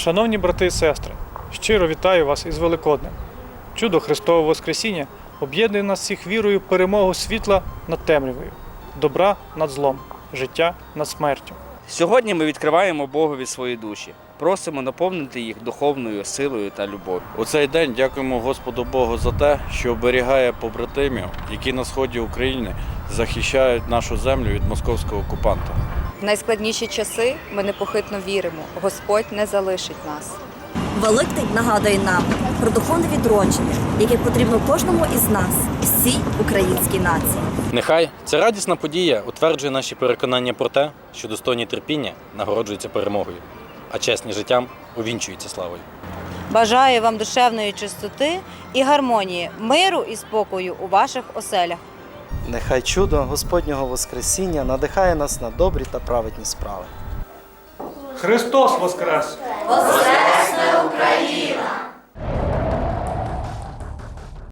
Шановні брати і сестри, щиро вітаю вас із Великоднем. Чудо Христового Воскресіння об'єднує нас всіх вірою перемогу світла над темрявою, добра над злом, життя над смертю. Сьогодні ми відкриваємо Богові свої душі, просимо наповнити їх духовною силою та любов'ю. У цей день дякуємо Господу Богу за те, що оберігає побратимів, які на сході України захищають нашу землю від московського окупанта. В найскладніші часи ми непохитно віримо, Господь не залишить нас. Великдень нагадує нам про духовне відродження, яке потрібно кожному із нас, всій українській нації. Нехай ця радісна подія утверджує наші переконання про те, що достойні терпіння нагороджуються перемогою, а чесні життям увінчуються славою. Бажаю вам душевної чистоти і гармонії, миру і спокою у ваших оселях. Нехай чудо Господнього Воскресіння надихає нас на добрі та праведні справи. Христос Воскрес! Воскрес!